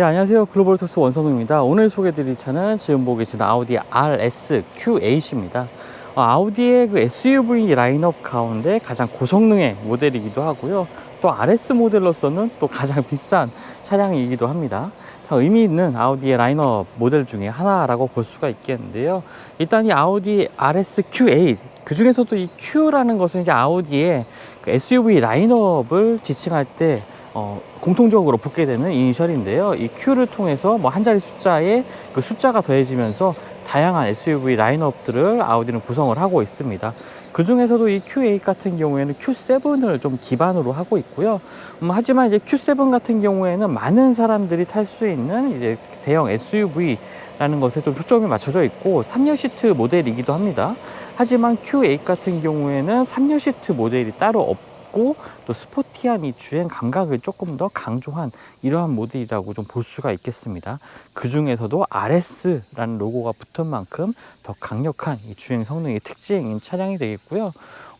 네, 안녕하세요. 글로벌 토스 원선우입니다. 오늘 소개드릴 차는 지금 보고 계신 아우디 RS Q8입니다. 어, 아우디의 그 SUV 라인업 가운데 가장 고성능의 모델이기도 하고요. 또 RS 모델로서는 또 가장 비싼 차량이기도 합니다. 참 의미 있는 아우디의 라인업 모델 중에 하나라고 볼 수가 있겠는데요. 일단 이 아우디 RS Q8 그 중에서도 이 Q라는 것은 이제 아우디의 그 SUV 라인업을 지칭할 때 어, 공통적으로 붙게 되는 이니셜인데요. 이 Q를 통해서 뭐 한 자리 숫자에 그 숫자가 더해지면서 다양한 SUV 라인업들을 아우디는 구성을 하고 있습니다. 그 중에서도 이 Q8 같은 경우에는 Q7을 좀 기반으로 하고 있고요. 음, 하지만 이제 Q7 같은 경우에는 많은 사람들이 탈 수 있는 이제 대형 SUV라는 것에 좀 초점이 맞춰져 있고 3열 시트 모델이기도 합니다. 하지만 Q8 같은 경우에는 3열 시트 모델이 따로 없 고 또 스포티한 이 주행 감각을 조금 더 강조한 이러한 모델이라고 좀 볼 수가 있겠습니다. 그 중에서도 RS라는 로고가 붙은 만큼 더 강력한 이 주행 성능의 특징인 차량이 되겠고요.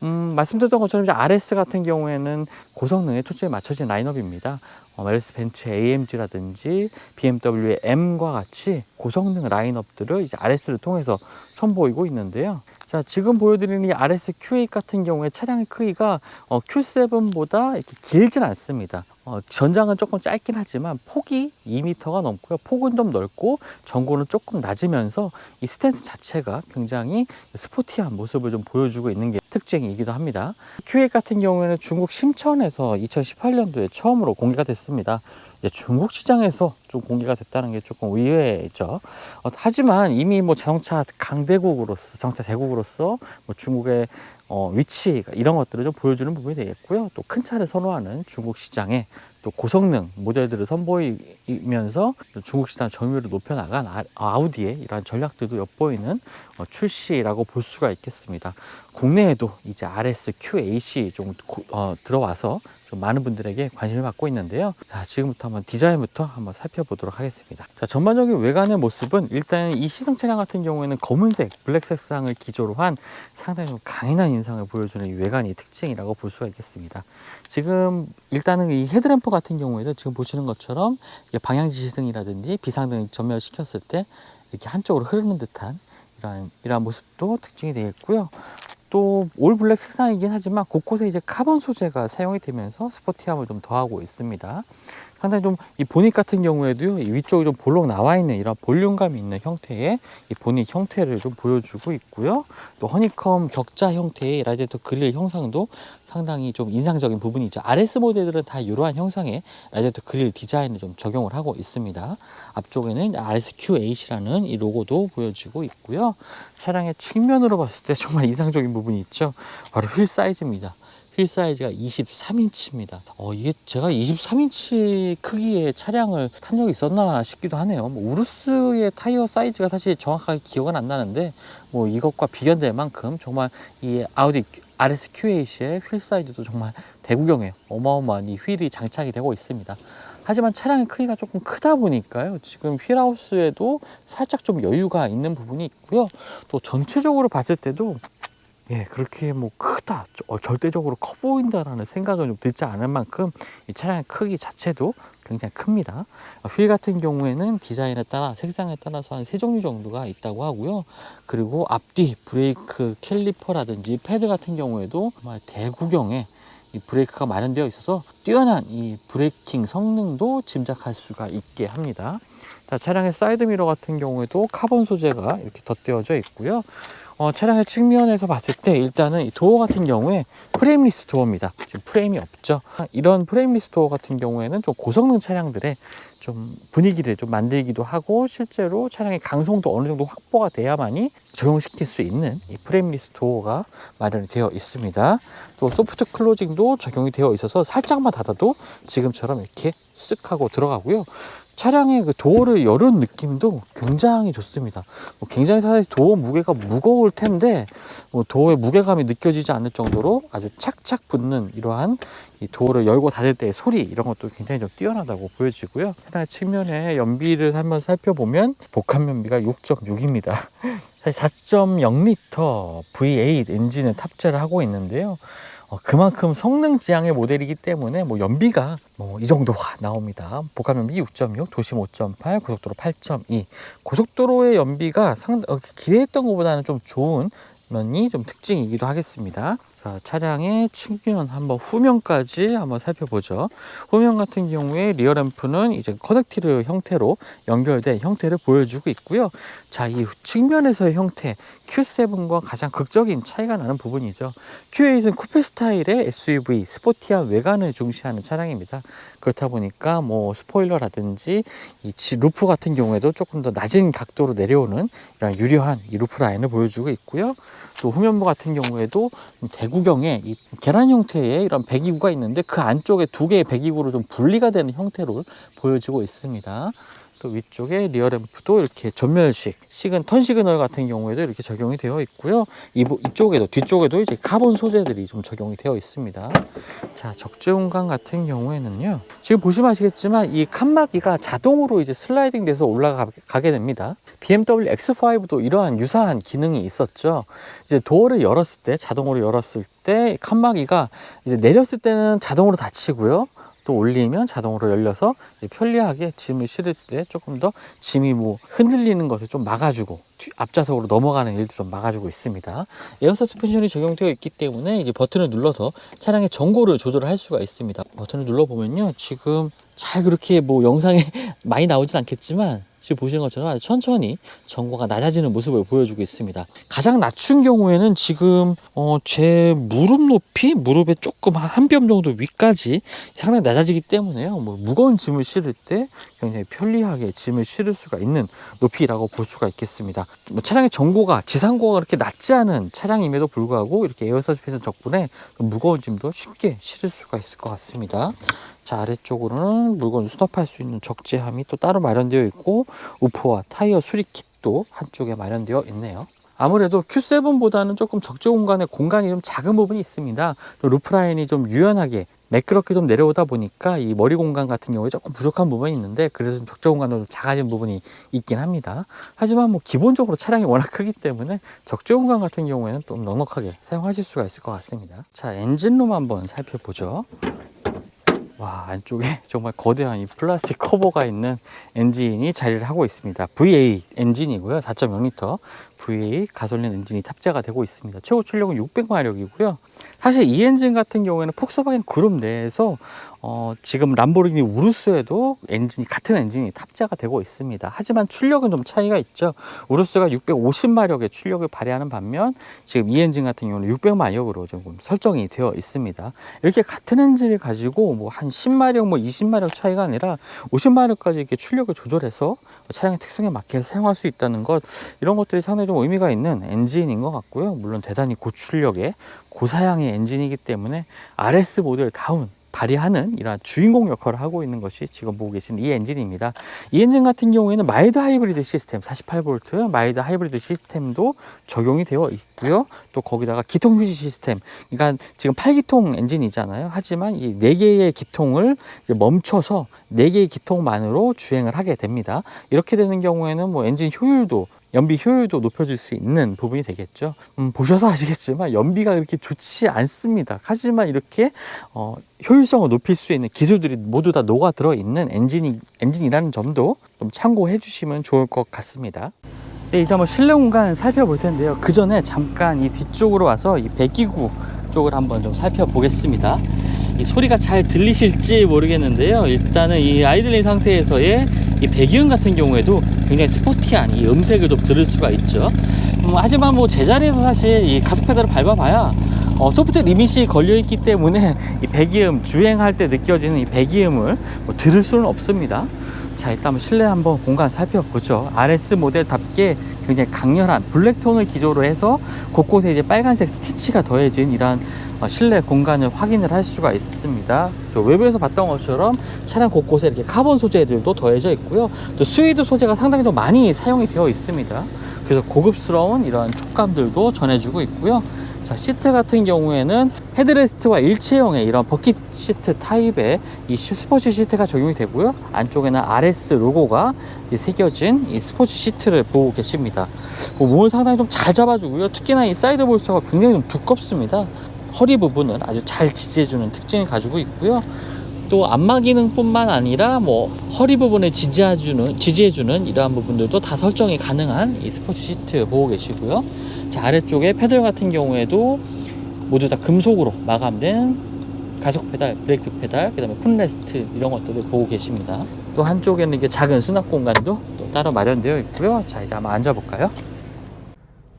음, 말씀드렸던 것처럼 이제 RS 같은 경우에는 고성능에 초점이 맞춰진 라인업입니다. 어, 메르스 벤츠 AMG라든지 BMW의 M과 같이 고성능 라인업들을 이제 RS를 통해서 선보이고 있는데요. 자, 지금 보여드리는 이 RS Q8 같은 경우에 차량의 크기가 어, Q7보다 이렇게 길진 않습니다. 어, 전장은 조금 짧긴 하지만 폭이 2m가 넘고요. 폭은 좀 넓고 전고는 조금 낮으면서 이 스탠스 자체가 굉장히 스포티한 모습을 좀 보여주고 있는 게 특징이기도 합니다. Q8 같은 경우에는 중국 심천에서 2018년도에 처음으로 공개가 됐습니다. 중국 시장에서 좀 공개가 됐다는 게 조금 의외죠. 어, 하지만 이미 뭐 자동차 강대국으로서, 자동차 대국으로서 뭐 중국의 어, 위치 이런 것들을 좀 보여주는 부분이 되겠고요. 또 큰 차를 선호하는 중국 시장에 또 고성능 모델들을 선보이면서 중국 시장 점유율을 높여나간 아- 아우디의 이러한 전략들도 엿보이는 어, 출시라고 볼 수가 있겠습니다. 국내에도 이제 RS Q8이 좀 고- 어, 들어와서 좀 많은 분들에게 관심을 받고 있는데요. 자, 지금부터 한번 디자인부터 한번 살펴보도록 하겠습니다. 자, 전반적인 외관의 모습은 일단 이 시승 차량 같은 경우에는 검은색, 블랙 색상을 기조로 한 상당히 좀 강인한 인상을 보여주는 이 외관이 특징이라고 볼 수가 있겠습니다. 지금 일단은 이 헤드램프 같은 경우에도 지금 보시는 것처럼 이게 방향지 시승이라든지 비상등을 전멸시켰을 때 이렇게 한쪽으로 흐르는 듯한 이러한, 이러한 모습도 특징이 되겠고요. 또 올 블랙 색상이긴 하지만 곳곳에 이제 카본 소재가 사용이 되면서 스포티함을 좀 더하고 있습니다. 상당히 좀이 보닛 같은 경우에도요, 이 위쪽이 좀 볼록 나와 있는 이런 볼륨감이 있는 형태의 이 보닛 형태를 좀 보여주고 있고요. 또 허니컴 격자 형태의 라디에이터 그릴 형상도 상당히 좀 인상적인 부분이 있죠. RS 모델들은 다 이러한 형상의 라디에이터 그릴 디자인을 좀 적용을 하고 있습니다. 앞쪽에는 RS Q8이라는 이 로고도 보여지고 있고요. 차량의 측면으로 봤을 때 정말 인상적인 부분이 있죠. 바로 휠 사이즈입니다. 휠 사이즈가 23인치입니다. 어, 이게 제가 23인치 크기의 차량을 탄 적이 있었나 싶기도 하네요. 뭐 우루스의 타이어 사이즈가 사실 정확하게 기억은 안 나는데, 뭐 이것과 비견될 만큼 정말 이 아우디 RS Q8의 휠 사이즈도 정말 대구경에 어마어마한 이 휠이 장착이 되고 있습니다. 하지만 차량의 크기가 조금 크다 보니까요. 지금 휠하우스에도 살짝 좀 여유가 있는 부분이 있고요. 또 전체적으로 봤을 때도 예, 그렇게 뭐 크다, 어, 절대적으로 커 보인다라는 생각은 좀 들지 않을 만큼 이 차량의 크기 자체도 굉장히 큽니다. 어, 휠 같은 경우에는 디자인에 따라 색상에 따라서 한 세 종류 정도가 있다고 하고요. 그리고 앞뒤 브레이크 캘리퍼라든지 패드 같은 경우에도 정말 대구경에 이 브레이크가 마련되어 있어서 뛰어난 이 브레이킹 성능도 짐작할 수가 있게 합니다. 자, 차량의 사이드 미러 같은 경우에도 카본 소재가 이렇게 덧대어져 있고요. 어, 차량의 측면에서 봤을 때 일단은 이 도어 같은 경우에 프레임리스 도어입니다. 지금 프레임이 없죠. 이런 프레임리스 도어 같은 경우에는 좀 고성능 차량들의 좀 분위기를 좀 만들기도 하고 실제로 차량의 강성도 어느 정도 확보가 돼야만이 적용시킬 수 있는 이 프레임리스 도어가 마련이 되어 있습니다. 또 소프트 클로징도 적용이 되어 있어서 살짝만 닫아도 지금처럼 이렇게 쓱 하고 들어가고요. 차량의 그 도어를 여는 느낌도 굉장히 좋습니다. 뭐 굉장히 사실 도어 무게가 무거울 텐데 뭐 도어의 무게감이 느껴지지 않을 정도로 아주 착착 붙는 이러한 이 도어를 열고 닫을 때의 소리 이런 것도 굉장히 좀 뛰어나다고 보여지고요. 차량 측면에 연비를 한번 살펴보면 복합 연비가 6.6입니다. 사실 4.0L V8 엔진을 탑재를 하고 있는데요. 어, 그만큼 성능 지향의 모델이기 때문에 뭐 연비가 뭐 이 정도가 나옵니다. 복합 연비 6.6, 도심 5.8, 고속도로 8.2. 고속도로의 연비가 상 어, 기대했던 것보다는 좀 좋은 면이 좀 특징이기도 하겠습니다. 자, 차량의 측면 한번 후면까지 한번 살펴보죠. 후면 같은 경우에 리어 램프는 이제 커넥티르 형태로 연결된 형태를 보여주고 있고요. 자, 이 측면에서의 형태 Q7과 가장 극적인 차이가 나는 부분이죠. Q8은 쿠페 스타일의 SUV 스포티한 외관을 중시하는 차량입니다. 그렇다 보니까 뭐 스포일러라든지 이 지- 루프 같은 경우에도 조금 더 낮은 각도로 내려오는 이런 유려한 이 루프 라인을 보여주고 있고요. 또 후면부 같은 경우에도 대구경에 이 계란 형태의 이런 배기구가 있는데 그 안쪽에 두 개의 배기구로 좀 분리가 되는 형태로 보여지고 있습니다. 또 위쪽에 리어 램프도 이렇게 전멸식, 시근 턴 시그널 같은 경우에도 이렇게 적용이 되어 있고요. 이 이쪽에도 뒤쪽에도 이제 카본 소재들이 좀 적용이 되어 있습니다. 자, 적재 공간 같은 경우에는요. 지금 보시면 아시겠지만 이 칸막이가 자동으로 이제 슬라이딩 돼서 올라가게 됩니다. BMW X5도 이러한 유사한 기능이 있었죠. 이제 도어를 열었을 때 자동으로 열었을 때 칸막이가 이제 내렸을 때는 자동으로 닫히고요. 또 올리면 자동으로 열려서 편리하게 짐을 실을 때 조금 더 짐이 뭐 흔들리는 것을 좀 막아주고 뒤- 앞좌석으로 넘어가는 일도 좀 막아주고 있습니다. 에어 서스펜션이 적용되어 있기 때문에 이제 버튼을 눌러서 차량의 전고를 조절을 할 수가 있습니다. 버튼을 눌러 보면요, 지금 잘 그렇게 뭐 영상에 많이 나오진 않겠지만 지금 보시는 것처럼 천천히 전고가 낮아지는 모습을 보여주고 있습니다. 가장 낮춘 경우에는 지금 어, 제 무릎 높이 무릎에 조금 한 뼘 정도 위까지 상당히 낮아지기 때문에요. 뭐 무거운 짐을 실을 때 굉장히 편리하게 짐을 실을 수가 있는 높이라고 볼 수가 있겠습니다. 뭐 차량의 전고가 지상고가 그렇게 낮지 않은 차량임에도 불구하고 이렇게 에어 서스펜션 덕분에 무거운 짐도 쉽게 실을 수가 있을 것 같습니다. 자 아래쪽으로는 물건 수납할 수 있는 적재함이 또 따로 마련되어 있고 우포와 타이어 수리 kit도 한쪽에 마련되어 있네요. 아무래도 Q7보다는 조금 적재 공간에 공간이 좀 작은 부분이 있습니다. 또 루프 라인이 좀 유연하게 매끄럽게 좀 내려오다 보니까 이 머리 공간 같은 경우에 조금 부족한 부분이 있는데 그래서 좀 적재 공간도 좀 작아진 부분이 있긴 합니다. 하지만 뭐 기본적으로 차량이 워낙 크기 때문에 적재 공간 같은 경우에는 좀 넉넉하게 사용하실 수가 있을 것 같습니다. 자 엔진룸 한번 살펴보죠. 와 안쪽에 정말 거대한 이 플라스틱 커버가 있는 엔진이 자리를 하고 있습니다. VA 엔진이고요. 4.0L VA 가솔린 엔진이 탑재가 되고 있습니다. 최고 출력은 600마력이고요. 사실 이 엔진 같은 경우에는 폭스바겐 그룹 내에서 어, 지금 람보르기니 우루스에도 엔진이 같은 엔진이 탑재가 되고 있습니다. 하지만 출력은 좀 차이가 있죠. 우루스가 650마력의 출력을 발휘하는 반면 지금 이 엔진 같은 경우는 600마력으로 조금 설정이 되어 있습니다. 이렇게 같은 엔진을 가지고 뭐 한 10마력, 뭐 20마력 차이가 아니라 50마력까지 이렇게 출력을 조절해서 차량의 특성에 맞게 사용할 수 있다는 것 이런 것들이 상당히 좀 의미가 있는 엔진인 것 같고요. 물론 대단히 고출력의 고사양의 엔진이기 때문에 RS 모델 다운 발휘하는 이러한 주인공 역할을 하고 있는 것이 지금 보고 계신 이 엔진입니다. 이 엔진 같은 경우에는 마일드 하이브리드 시스템 48V 마일드 하이브리드 시스템도 적용이 되어 있고요. 또 거기다가 기통 휴지 시스템 그러니까 지금 8기통 엔진이잖아요. 하지만 이 4개의 기통을 멈춰서 4개의 기통만으로 주행을 하게 됩니다. 이렇게 되는 경우에는 뭐 엔진 효율도 연비 효율도 높여줄 수 있는 부분이 되겠죠. 음, 보셔서 아시겠지만 연비가 그렇게 좋지 않습니다. 하지만 이렇게 어, 효율성을 높일 수 있는 기술들이 모두 다 녹아 들어 있는 엔진이 엔진이라는 점도 좀 참고해 주시면 좋을 것 같습니다. 네, 이제 한번 실내 공간 살펴볼 텐데요. 그 전에 잠깐 이 뒤쪽으로 와서 이 배기구 쪽을 한번 좀 살펴보겠습니다. 이 소리가 잘 들리실지 모르겠는데요. 일단은 이 아이들린 상태에서의 이 배기음 같은 경우에도 굉장히 스포티한 이 음색을 좀 들을 수가 있죠. 음, 하지만 뭐 제자리에서 사실 이 가속 페달을 밟아봐야 어, 소프트 리밋이 걸려 있기 때문에 이 배기음 주행할 때 느껴지는 이 배기음을 뭐 들을 수는 없습니다. 자 일단 실내 한번 공간 살펴보죠. RS 모델답게 굉장히 강렬한 블랙톤을 기조로 해서 곳곳에 이제 빨간색 스티치가 더해진 이러한 어, 실내 공간을 확인을 할 수가 있습니다. 저 외부에서 봤던 것처럼 차량 곳곳에 이렇게 카본 소재들도 더해져 있고요. 또 스웨이드 소재가 상당히 좀 많이 사용이 되어 있습니다. 그래서 고급스러운 이러한 촉감들도 전해주고 있고요. 자, 시트 같은 경우에는 헤드레스트와 일체형의 이런 버킷 시트 타입의 이 시- 스포츠 시트가 적용이 되고요. 안쪽에는 RS 로고가 이 새겨진 이 스포츠 시트를 보고 계십니다. 뭐 몸을 상당히 좀 잘 잡아주고요. 특히나 이 사이드 볼스가 굉장히 좀 두껍습니다. 허리 부분을 아주 잘 지지해주는 특징을 가지고 있고요. 또 안마 기능뿐만 아니라 뭐 허리 부분을 지지해주는 지지해주는 이러한 부분들도 다 설정이 가능한 이 스포츠 시트 보고 계시고요. 자 아래쪽에 패들 같은 경우에도 모두 다 금속으로 마감된 가속 페달, 브레이크 페달, 그다음에 풋레스트 이런 것들을 보고 계십니다. 또 한쪽에는 이게 작은 수납 공간도 또 따로 마련되어 있고요. 자 이제 한번 앉아볼까요?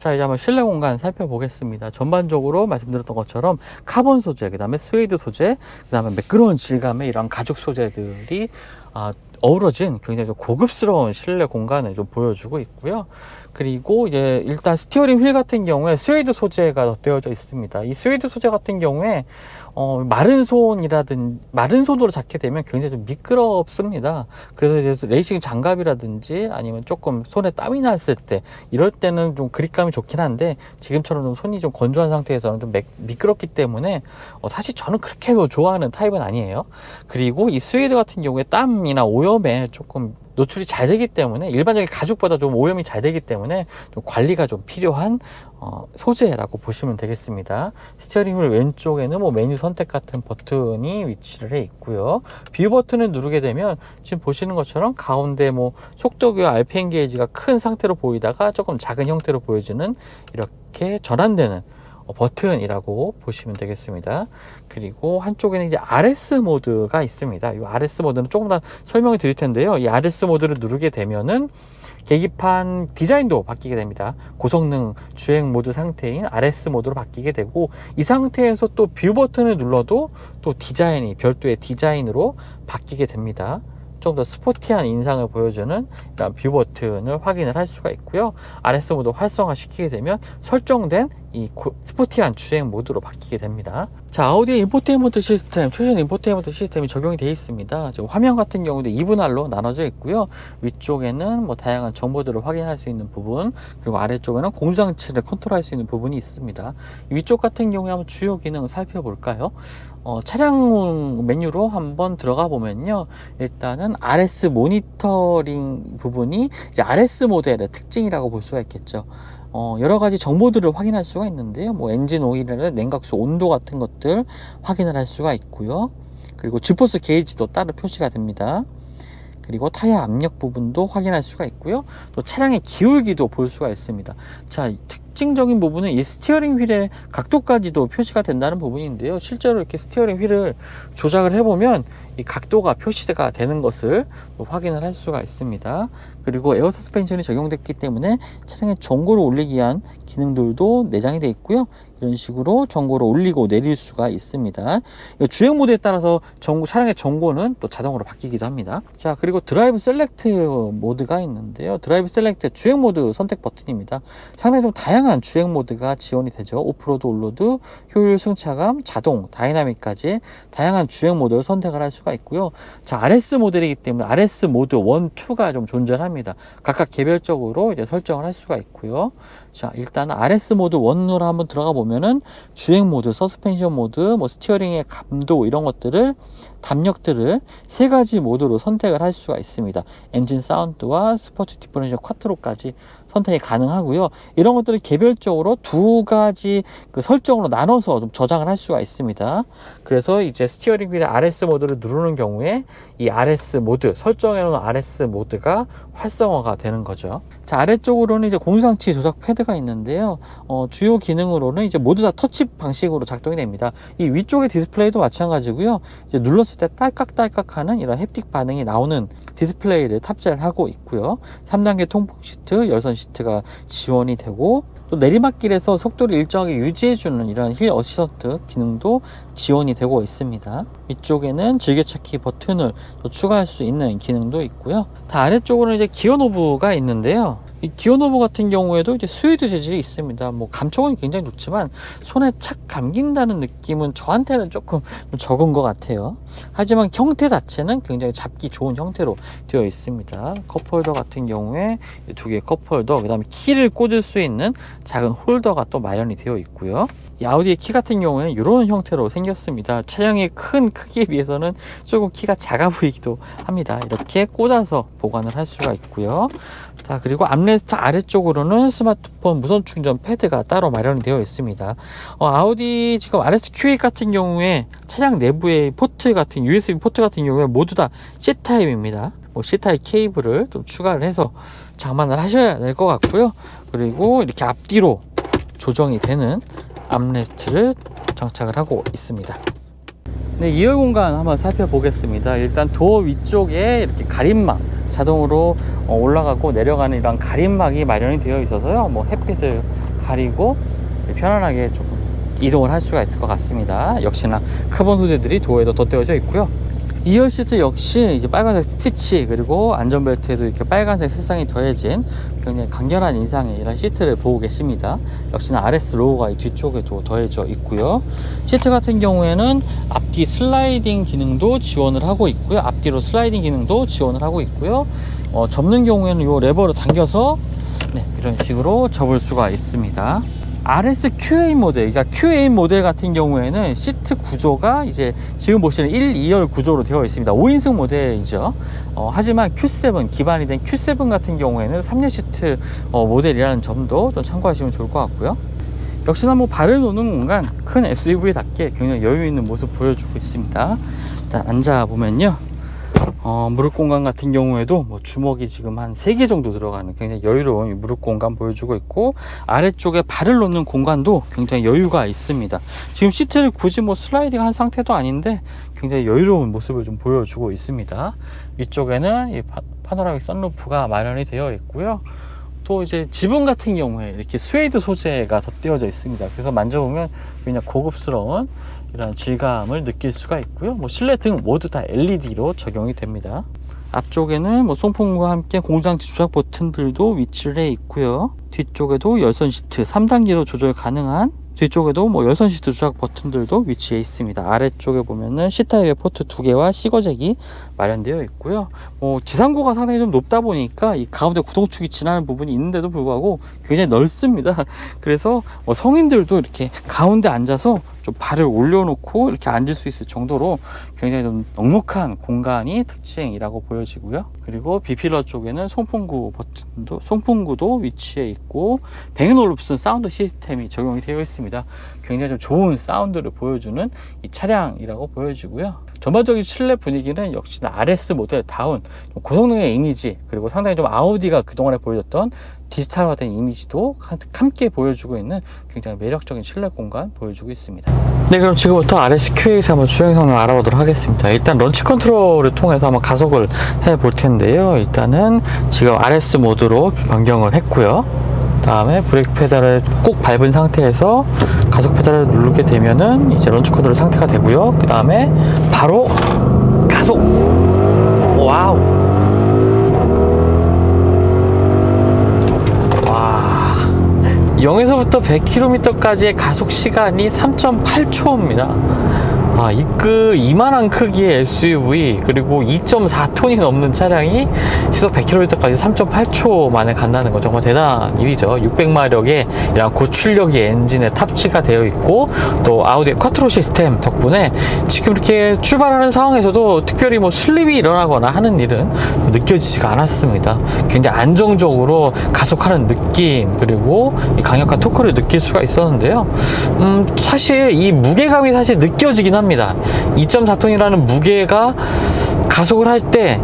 자 이제 한번 실내 공간 살펴보겠습니다. 전반적으로 말씀드렸던 것처럼 카본 소재, 그 다음에 스웨이드 소재, 그 다음에 매끄러운 질감의 이런 가죽 소재들이 아, 어우러진 굉장히 좀 고급스러운 실내 공간을 좀 보여주고 있고요. 그리고 이제 일단 스티어링 휠 같은 경우에 스웨이드 소재가 덧대어져 있습니다. 이 스웨이드 소재 같은 경우에 어, 마른 손이라든 마른 손으로 잡게 되면 굉장히 좀 미끄럽습니다. 그래서 이제 레이싱 장갑이라든지 아니면 조금 손에 땀이 났을 때 이럴 때는 좀 그립감이 좋긴 한데 지금처럼 좀 손이 좀 건조한 상태에서는 좀 매- 미끄럽기 때문에 어, 사실 저는 그렇게 뭐 좋아하는 타입은 아니에요. 그리고 이 스웨이드 같은 경우에 땀이나 오염에 조금 노출이 잘 되기 때문에 일반적인 가죽보다 좀 오염이 잘 되기 때문에 좀 관리가 좀 필요한 어, 소재라고 보시면 되겠습니다. 스티어링 휠 왼쪽에는 뭐 메뉴 선택 같은 버튼이 위치를 해 있고요. 뷰 버튼을 누르게 되면 지금 보시는 것처럼 가운데 뭐 속도계와 RPM 게이지가 큰 상태로 보이다가 조금 작은 형태로 보여지는 이렇게 전환되는 어, 버튼이라고 보시면 되겠습니다. 그리고 한쪽에는 이제 RS 모드가 있습니다. 이 RS 모드는 조금 더 설명을 드릴 텐데요. 이 RS 모드를 누르게 되면은 계기판 디자인도 바뀌게 됩니다. 고성능 주행 모드 상태인 RS 모드로 바뀌게 되고 이 상태에서 또 뷰 버튼을 눌러도 또 디자인이 별도의 디자인으로 바뀌게 됩니다. 좀 더 스포티한 인상을 보여주는 이런 뷰 버튼을 확인을 할 수가 있고요. RS 모드 활성화 시키게 되면 설정된 이 고- 스포티한 주행 모드로 바뀌게 됩니다. 자, 아우디의 인포테인먼트 시스템, 최신 인포테인먼트 시스템이 적용이 되어 있습니다. 지금 화면 같은 경우도 2분할로 나눠져 있고요. 위쪽에는 뭐 다양한 정보들을 확인할 수 있는 부분, 그리고 아래쪽에는 공조장치를 컨트롤할 수 있는 부분이 있습니다. 이 위쪽 같은 경우에 한번 주요 기능 살펴볼까요? 어, 차량 메뉴로 한번 들어가 보면요. 일단은 RS 모니터링 부분이 이제 RS 모델의 특징이라고 볼 수가 있겠죠. 어, 여러 가지 정보들을 확인할 수가 있는데요. 뭐 엔진 오일이나 냉각수 온도 같은 것들 확인을 할 수가 있고요. 그리고 주포스 게이지도 따로 표시가 됩니다. 그리고 타이어 압력 부분도 확인할 수가 있고요. 또 차량의 기울기도 볼 수가 있습니다. 자, 이 특징적인 부분은 이 스티어링 휠의 각도까지도 표시가 된다는 부분인데요. 실제로 이렇게 스티어링 휠을 조작을 해보면 이 각도가 표시가 되는 것을 또 확인을 할 수가 있습니다. 그리고 에어 서스펜션이 적용됐기 때문에 차량의 전고를 올리기 위한 기능들도 내장이 되어 있고요. 이런 식으로 전고를 올리고 내릴 수가 있습니다. 이 주행 모드에 따라서 전고, 차량의 전고는 또 자동으로 바뀌기도 합니다. 자, 그리고 드라이브 셀렉트 모드가 있는데요. 드라이브 셀렉트 주행 모드 선택 버튼입니다. 상당히 좀 다양한 주행 모드가 지원이 되죠. 오프로드, 올로드, 효율, 승차감, 자동, 다이나믹까지 다양한 주행 모드를 선택을 할 수가 있고요. 자, RS 모델이기 때문에 RS 모드 1, 2가 좀 존재합니다. 각각 개별적으로 이제 설정을 할 수가 있고요. 자, 일단 RS 모드 1으로 한번 들어가 보면 은 주행 모드, 서스펜션 모드, 뭐 스티어링의 감도 이런 것들을 담력들을 세 가지 모드로 선택을 할 수가 있습니다. 엔진 사운드와 스포츠 디퍼런셜 쿼트로까지 선택이 가능하고요. 이런 것들을 개별적으로 두 가지 그 설정으로 나눠서 좀 저장을 할 수가 있습니다. 그래서 이제 스티어링 휠의 RS 모드를 누르는 경우에 이 RS 모드 설정해 놓은 RS 모드가 활성화가 되는 거죠. 자 아래쪽으로는 이제 공유장치 조작 패드가 있는데요. 어, 주요 기능으로는 이제 모두 다 터치 방식으로 작동이 됩니다. 이 위쪽의 디스플레이도 마찬가지고요. 이제 눌렀을 때 딸깍딸깍 하는 이런 햅틱 반응이 나오는 디스플레이를 탑재를 하고 있고요. 3단계 통풍 시트, 열선 시트가 지원이 되고 또 내리막길에서 속도를 일정하게 유지해주는 이런 힐 어시스턴트 기능도 지원이 되고 있습니다. 위쪽에는 즐겨찾기 버튼을 또 추가할 수 있는 기능도 있고요. 다 아래쪽으로는 이제 기어 노브가 있는데요. 이 기어 노브 같은 경우에도 이제 스웨이드 재질이 있습니다. 뭐 감촉은 굉장히 좋지만 손에 착 감긴다는 느낌은 저한테는 조금 좀 적은 것 같아요. 하지만 형태 자체는 굉장히 잡기 좋은 형태로 되어 있습니다. 컵홀더 같은 경우에 두 개의 컵홀더, 그 다음에 키를 꽂을 수 있는 작은 홀더가 또 마련이 되어 있고요. 이 아우디의 키 같은 경우에는 이런 형태로 생겼습니다. 차량의 큰 크기에 비해서는 조금 키가 작아 보이기도 합니다. 이렇게 꽂아서 보관을 할 수가 있고요. 자, 그리고 암레 스트 아래쪽으로는 스마트폰 무선 충전 패드가 따로 마련이 되어 있습니다. 어, 아우디 지금 RS Q8 같은 경우에 차량 내부의 포트 같은 USB 포트 같은 경우에 모두 다 C 타입입니다. 뭐 C 타입 케이블을 좀 추가를 해서 장만을 하셔야 될 것 같고요. 그리고 이렇게 앞뒤로 조정이 되는 암레스트를 장착을 하고 있습니다. 네, 2열 공간 한번 살펴보겠습니다. 일단 도어 위쪽에 이렇게 가림막 자동으로 어, 올라가고 내려가는 이런 가림막이 마련이 되어 있어서요. 뭐 햇빛을 가리고 편안하게 조금 이동을 할 수가 있을 것 같습니다. 역시나 카본 소재들이 도어에도 덧대어져 있고요. 2열 시트 역시 빨간색 스티치 그리고 안전벨트에도 이렇게 빨간색 색상이 더해진 굉장히 강렬한 인상의 이런 시트를 보고 계십니다. 역시나 RS 로고가 이 뒤쪽에도 더해져 있고요. 시트 같은 경우에는 앞뒤 슬라이딩 기능도 지원을 하고 있고요. 앞뒤로 슬라이딩 기능도 지원을 하고 있고요. 어, 접는 경우에는 이 레버를 당겨서 네, 이런 식으로 접을 수가 있습니다. RS QA 모델, 그러니까 QA 모델 같은 경우에는 시트 구조가 이제 지금 보시는 1, 2열 구조로 되어 있습니다. 5인승 모델이죠. 어, 하지만 Q7, 기반이 된 Q7 같은 경우에는 3열 시트 어, 모델이라는 점도 좀 참고하시면 좋을 것 같고요. 역시나 뭐 발을 놓는 공간 큰 SUV답게 굉장히 여유 있는 모습 보여주고 있습니다. 일단 앉아 보면요. 어, 무릎 공간 같은 경우에도 뭐 주먹이 지금 한 3개 정도 들어가는 굉장히 여유로운 이 무릎 공간 보여주고 있고 아래쪽에 발을 놓는 공간도 굉장히 여유가 있습니다. 지금 시트를 굳이 뭐 슬라이딩 한 상태도 아닌데 굉장히 여유로운 모습을 좀 보여주고 있습니다. 위쪽에는 이 파, 파노라믹 선루프가 마련이 되어 있고요. 또 이제 지붕 같은 경우에 이렇게 스웨이드 소재가 덧대어져 있습니다. 그래서 만져보면 그냥 고급스러운 이런 질감을 느낄 수가 있고요. 뭐 실내 등 모두 다 LED로 적용이 됩니다. 앞쪽에는 뭐 송풍과 함께 공장지 조작 버튼들도 위치를 해 있고요. 뒤쪽에도 열선 시트 3단계로 조절 가능한 뒤쪽에도 뭐 열선 시트 조작 버튼들도 위치해 있습니다. 아래쪽에 보면은 C타입의 포트 두 개와 C거잭이 마련되어 있고요. 뭐 지상고가 상당히 좀 높다 보니까 이 가운데 구동축이 지나는 부분이 있는데도 불구하고 굉장히 넓습니다. 그래서 뭐 성인들도 이렇게 가운데 앉아서 좀 발을 올려놓고 이렇게 앉을 수 있을 정도로 굉장히 좀 넉넉한 공간이 특징이라고 보여지고요. 그리고 비필러 쪽에는 송풍구 버튼도 송풍구도 위치해 있고 뱅앤올룹슨 사운드 시스템이 적용이 되어 있습니다. 굉장히 좀 좋은 사운드를 보여주는 이 차량이라고 보여지고요. 전반적인 실내 분위기는 역시나 RS 모델 다운 고성능의 이미지 그리고 상당히 좀 아우디가 그동안에 보여줬던 디지털화된 이미지도 함께 보여주고 있는 굉장히 매력적인 실내 공간 보여주고 있습니다. 네, 그럼 지금부터 RS QA에서 한번 주행 성능 알아보도록 하겠습니다. 일단 런치 컨트롤을 통해서 한번 가속을 해 볼 텐데요. 일단은 지금 RS 모드로 변경을 했고요. 다음에 브레이크 페달을 꾹 밟은 상태에서 가속 페달을 누르게 되면은 이제 런치 컨트롤 상태가 되고요. 그 다음에 바로 가속. 와우. 0에서부터 100km까지의 가속 시간이 3.8초입니다. 아, 이그 이만한 크기의 SUV 그리고 2.4톤이 넘는 차량이 시속 100km까지 3.8초 만에 간다는 건 정말 대단한 일이죠. 600마력의 이런 고출력의 엔진에 탑재가 되어 있고 또 아우디의 쿼트로 시스템 덕분에 지금 이렇게 출발하는 상황에서도 특별히 뭐 슬립이 일어나거나 하는 일은 느껴지지가 않았습니다. 굉장히 안정적으로 가속하는 느낌 그리고 이 강력한 토크를 느낄 수가 있었는데요. 음, 사실 이 무게감이 사실 느껴지긴 합니다. 2.4톤이라는 무게가 가속을 할 때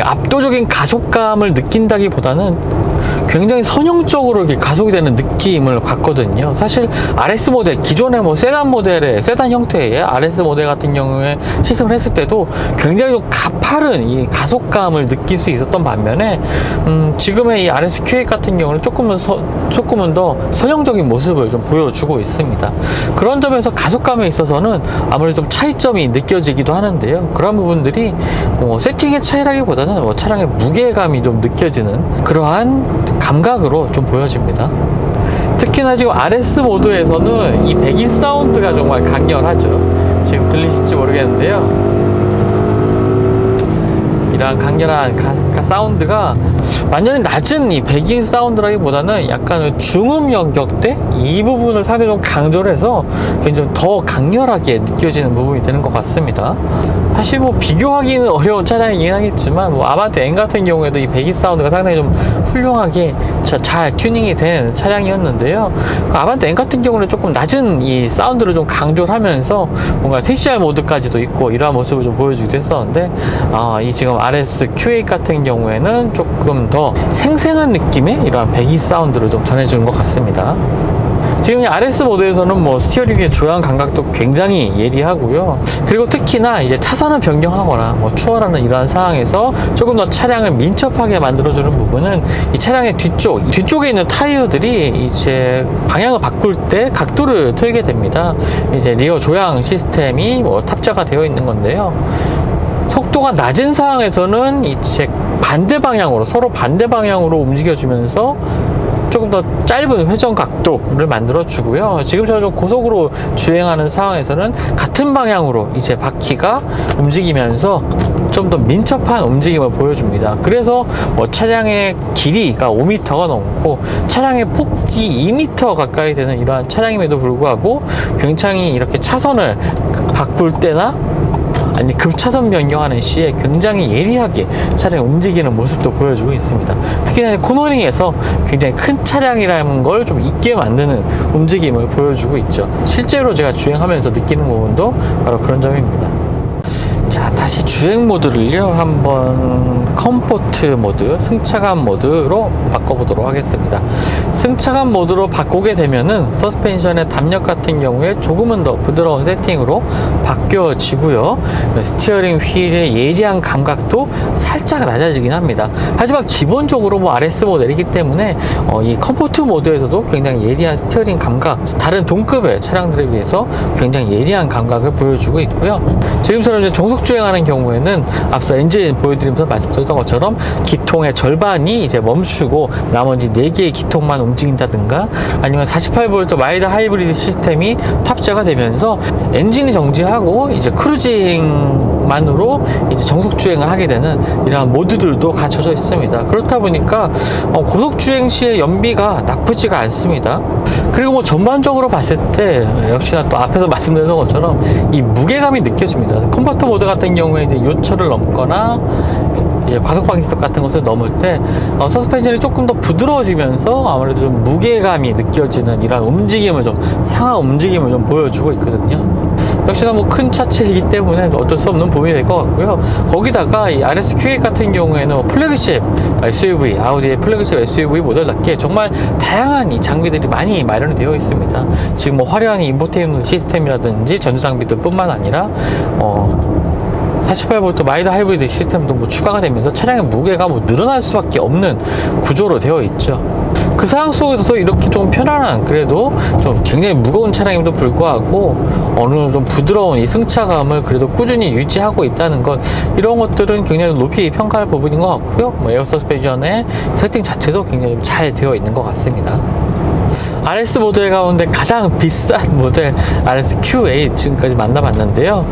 압도적인 가속감을 느낀다기보다는 굉장히 선형적으로 이렇게 가속이 되는 느낌을 받거든요. 사실 RS 모델 기존의 뭐 세단 모델의 세단 형태의 RS 모델 같은 경우에 시승을 했을 때도 굉장히 좀 가파른 이 가속감을 느낄 수 있었던 반면에 음, 지금의 이 RS Q8 같은 경우는 조금은 서, 조금은 더 선형적인 모습을 좀 보여주고 있습니다. 그런 점에서 가속감에 있어서는 아무래도 좀 차이점이 느껴지기도 하는데요. 그런 부분들이 뭐 세팅의 차이라기보다는 뭐 차량의 무게감이 좀 느껴지는 그러한 감각으로 좀 보여집니다. 특히나 지금 RS 모드에서는 이 배기 사운드가 정말 강렬하죠. 지금 들리실지 모르겠는데요. 이러한 강렬한 사운드가 완전히 낮은 이 배기 사운드라기보다는 약간 중음 연격대 이 부분을 상당히 좀 강조를 해서 굉장히 더 강렬하게 느껴지는 부분이 되는 것 같습니다. 사실 뭐 비교하기는 어려운 차량이긴 하겠지만 뭐 아반떼 N 같은 경우에도 이 배기 사운드가 상당히 좀 훌륭하게 자- 잘 튜닝이 된 차량이었는데요. 그 아반떼 N 같은 경우는 조금 낮은 이 사운드를 좀 강조를 하면서 뭔가 TCR 모드까지도 있고 이러한 모습을 좀 보여주기도 했었는데 아, 이 지금 RS Q8 같은 경우 에는 조금 더 생생한 느낌의 이러한 배기 사운드를 좀 전해주는 것 같습니다. 지금 이 RS 모드에서는 뭐 스티어링의 조향 감각도 굉장히 예리하고요. 그리고 특히나 이제 차선을 변경하거나 뭐 추월하는 이러한 상황에서 조금 더 차량을 민첩하게 만들어주는 부분은 이 차량의 뒤쪽, 이 뒤쪽에 있는 타이어들이 이제 방향을 바꿀 때 각도를 틀게 됩니다. 이제 리어 조향 시스템이 뭐 탑재가 되어 있는 건데요. 속도가 낮은 상황에서는 이제 반대 방향으로 서로 반대 방향으로 움직여주면서 조금 더 짧은 회전 각도를 만들어 주고요. 지금처럼 좀 고속으로 주행하는 상황에서는 같은 방향으로 이제 바퀴가 움직이면서 좀 더 민첩한 움직임을 보여줍니다. 그래서 뭐 차량의 길이가 5m가 넘고 차량의 폭이 2m 가까이 되는 이러한 차량임에도 불구하고 굉장히 이렇게 차선을 바꿀 때나 아니 급차선 변경하는 시에 굉장히 예리하게 차량이 움직이는 모습도 보여주고 있습니다. 특히나 코너링에서 굉장히 큰 차량이라는 걸 좀 있게 만드는 움직임을 보여주고 있죠. 실제로 제가 주행하면서 느끼는 부분도 바로 그런 점입니다. 자 다시 주행 모드를요. 한번 컴포트 모드 승차감 모드로 바꿔보도록 하겠습니다. 승차감 모드로 바꾸게 되면은 서스펜션의 담력 같은 경우에 조금은 더 부드러운 세팅으로 바뀌어지고요. 스티어링 휠의 예리한 감각도 살짝 낮아지긴 합니다. 하지만 기본적으로 뭐 RS 모델이기 때문에 어, 이 컴포트 모드에서도 굉장히 예리한 스티어링 감각 다른 동급의 차량들에 비해서 굉장히 예리한 감각을 보여주고 있고요. 지금 처럼 이제 정속 주행하는 경우에는 앞서 엔진 보여드리면서 말씀드렸던 것처럼 기통의 절반이 이제 멈추고 나머지 4개의 기통만 움직인다든가 아니면 48V 마이드 하이브리드 시스템이 탑재가 되면서 엔진이 정지하고 이제 크루징만으로 이제 정속 주행을 하게 되는 이러한 모드들도 갖춰져 있습니다. 그렇다 보니까 어, 고속 주행 시의 연비가 나쁘지가 않습니다. 그리고 뭐 전반적으로 봤을 때 역시나 또 앞에서 말씀드렸던 것처럼 이 무게감이 느껴집니다. 컴포트 모드 같은 경우에 이제 요철을 넘거나 이제 과속 방지턱 같은 것을 넘을 때 어, 서스펜션이 조금 더 부드러워지면서 아무래도 좀 무게감이 느껴지는 이런 움직임을 좀 상하 움직임을 좀 보여주고 있거든요. 역시나 뭐 큰 차체이기 때문에 어쩔 수 없는 부분이 될 것 같고요. 거기다가 이 RS Q8 같은 경우에는 뭐 플래그십 SUV, 아우디의 플래그십 SUV 모델답게 정말 다양한 이 장비들이 많이 마련이 되어 있습니다. 지금 뭐 화려한 인포테인먼트 시스템이라든지 전자 장비들 뿐만 아니라 어 48V 마이드 하이브리드 시스템도 뭐 추가가 되면서 차량의 무게가 뭐 늘어날 수밖에 없는 구조로 되어 있죠. 그 상황 속에서도 이렇게 좀 편안한 그래도 좀 굉장히 무거운 차량임에도 불구하고 어느 정도 좀 부드러운 이 승차감을 그래도 꾸준히 유지하고 있다는 것 이런 것들은 굉장히 높이 평가할 부분인 것 같고요. 뭐 에어 서스펜션의 세팅 자체도 굉장히 잘 되어 있는 것 같습니다. RS 모델 가운데 가장 비싼 모델 RS Q8 지금까지 만나봤는데요.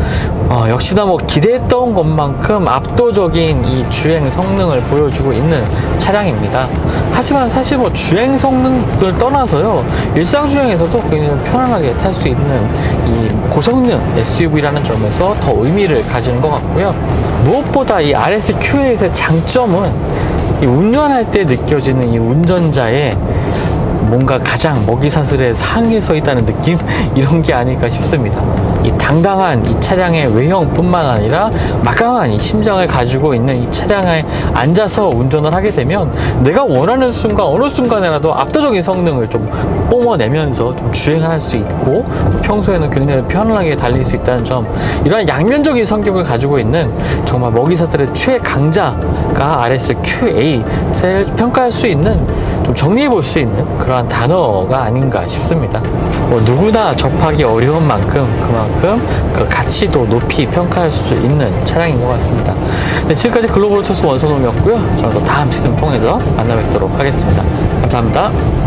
어, 역시나 뭐 기대했던 것만큼 압도적인 이 주행 성능을 보여주고 있는 차량입니다. 하지만 사실 뭐 주행 성능을 떠나서요. 일상 주행에서도 굉장히 편안하게 탈 수 있는 이 고성능 SUV라는 점에서 더 의미를 가지는 것 같고요. 무엇보다 이 RS Q8의 장점은 이 운전할 때 느껴지는 이 운전자의 뭔가 가장 먹이사슬의 상에 서 있다는 느낌 이런 게 아닐까 싶습니다. 이 당당한 이 차량의 외형뿐만 아니라 막강한 이 심장을 가지고 있는 이 차량에 앉아서 운전을 하게 되면 내가 원하는 순간 어느 순간에라도 압도적인 성능을 좀 뿜어내면서 좀 주행할 수 있고 평소에는 굉장히 편안하게 달릴 수 있다는 점 이러한 양면적인 성격을 가지고 있는 정말 먹이사슬의 최강자 가 RS Q8을 평가할 수 있는 좀 정리해 볼 수 있는 그러한 단어가 아닌가 싶습니다. 뭐 누구나 접하기 어려운 만큼 그만큼 그 가치도 높이 평가할 수 있는 차량인 것 같습니다. 네, 지금까지 글로벌 토스 원선홍이었고요. 저는 또 다음 시즌 통해서 만나 뵙도록 하겠습니다. 감사합니다.